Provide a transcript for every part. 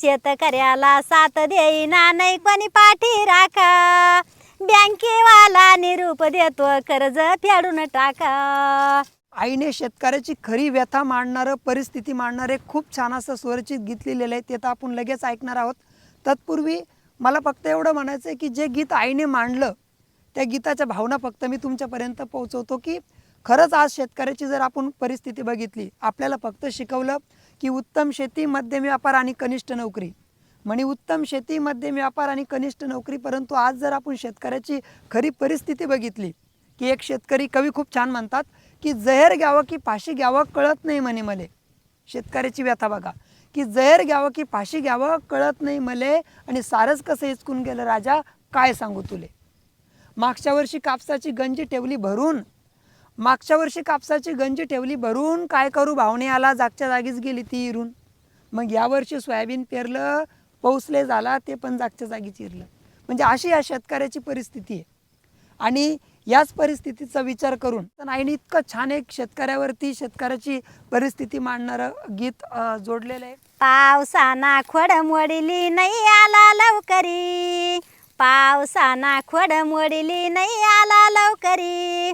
शेतकऱ्याला साथ देईना नाही कोणी पाठी राखा. बँकेवाला निरूप देतो कर्ज फेडून टाका. आईने शेतकऱ्याची खरी व्यथा मांडणारं परिस्थिती मांडणारे खूप छान असं स्वरचित गीत लिहिलेलं आहे ते तर आपण लगेच ऐकणार आहोत. तत्पूर्वी मला फक्त एवढं म्हणायचं आहे की जे गीत आईने मांडलं त्या गीताच्या भावना फक्त मी तुमच्यापर्यंत पोहोचवतो की खरंच आज शेतकऱ्याची जर आपण परिस्थिती बघितली आपल्याला फक्त शिकवलं की उत्तम शेती मध्यम व्यापार आणि कनिष्ठ नोकरी. म्हणे उत्तम शेती मध्यम व्यापार आणि कनिष्ठ नोकरी परंतु आज जर आपण शेतकऱ्याची खरी परिस्थिती बघितली की एक शेतकरी कवी खूप छान म्हणतात की जहर घ्यावं की फाशी घ्यावं कळत नाही म्हणे मले. शेतकऱ्याची व्यथा बघा. की जहेर घ्यावं की फाशी घ्यावं कळत नाही मले आणि सारस कसं हिचकून गेलं राजा काय सांगू तुले? मागच्या वर्षी कापसाची गंजी ठेवली भरून मागच्या वर्षी कापसाची गंजी ठेवली भरून काय करू? भावने आला जागच्या जागीच गेली ती इरून. मग यावर्षी सोयाबीन पेरलं पाऊसले झाला ते पण जागच्या जागी चिरलं म्हणजे अशी या शेतकऱ्याची परिस्थिती आहे. आणि याच परिस्थितीचा विचार करून तर आईने इतकं छान एक शेतकऱ्यावरती शेतकऱ्याची परिस्थिती मांडणारं गीत जोडलेलं आहे. पावसाना खोड मोडली नाही आला लवकरी. पावसाना खोड मोडली नाही आला लवकरी.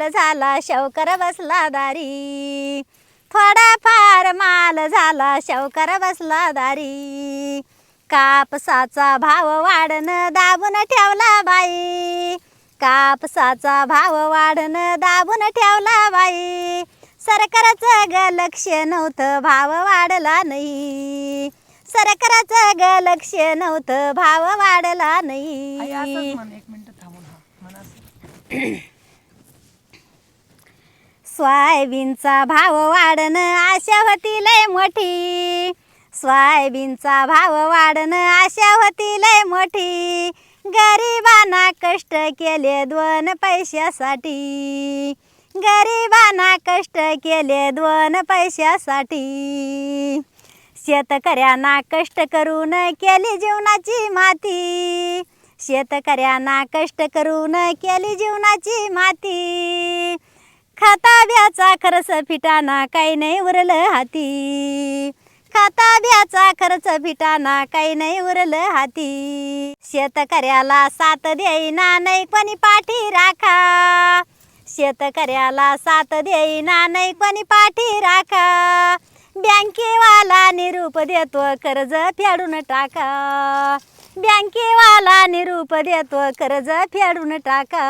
माल झाला शवकर बसला दारी. थोडा फार माल झाला शवकर बसला दारी. कापसाचा भाव वाढन दाबून ठेवला बाई. कापसाचा भाव वाढन दाबून ठेवला बाई. सरकारचं ग लक्ष नव्हतं भाव वाढला नाही. सरकारचं ग लक्ष नव्हतं भाव वाढला नाही म्हण एक मिनिट थांबून हा म्हणा असं. सोयाबीनचा भाव वाढणं आशा होती लय मोठी. सोयाबीनचा भाव वाढणं आशा होती लय मोठी. गरिबांना कष्ट केले दोन पैशासाठी. गरिबांना कष्ट केले दोन पैशासाठी. शेतकऱ्यांना कष्ट करून केली जीवनाची माती. शेतकऱ्यांना कष्ट करून केली जीवनाची माती. खाता ब्याचा खर्च फिटाना काही नाही उरलं हाती. खाता ब्याचा खर्च फिटाना काही नाही उरलं हाती. शेतकऱ्याला साथ देईना नाही कोणी पाठी राखा. शेतकऱ्याला साथ देईना नाही कोणी पाठी राखा. बँकेवाला निरूप देतो कर्ज फेडून टाका. बँकेवाला निरूप देतो कर्ज फेडून टाका.